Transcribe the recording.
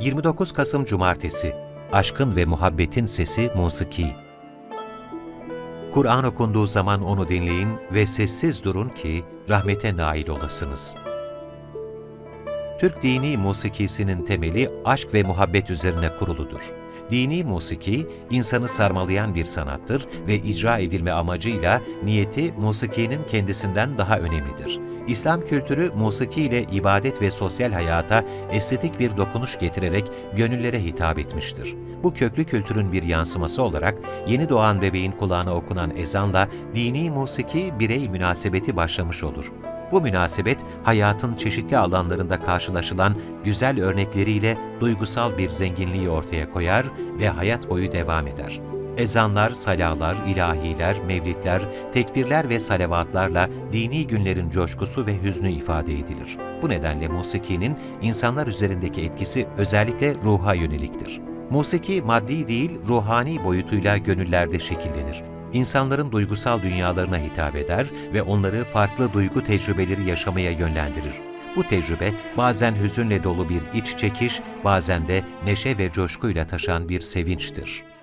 29 Kasım Cumartesi Aşkın ve Muhabbetin Sesi Musiki Kur'an okunduğu zaman onu dinleyin ve sessiz durun ki rahmete nail olasınız. Türk dini musikisinin temeli aşk ve muhabbet üzerine kuruludur. Dini musiki, insanı sarmalayan bir sanattır ve icra edilme amacıyla niyeti musikinin kendisinden daha önemlidir. İslam kültürü musiki ile ibadet ve sosyal hayata estetik bir dokunuş getirerek gönüllere hitap etmiştir. Bu köklü kültürün bir yansıması olarak yeni doğan bebeğin kulağına okunan ezanla dini musiki birey münasebeti başlamış olur. Bu münasebet hayatın çeşitli alanlarında karşılaşılan güzel örnekleriyle duygusal bir zenginliği ortaya koyar ve hayat boyu devam eder. Ezanlar, salalar, ilahiler, mevlitler, tekbirler ve salavatlarla dini günlerin coşkusu ve hüznü ifade edilir. Bu nedenle musikinin insanlar üzerindeki etkisi özellikle ruha yöneliktir. Musiki maddi değil, ruhani boyutuyla gönüllerde şekillenir insanların duygusal dünyalarına hitap eder ve onları farklı duygu tecrübeleri yaşamaya yönlendirir. Bu tecrübe bazen hüzünle dolu bir iç çekiş, bazen de neşe ve coşkuyla taşan bir sevinçtir.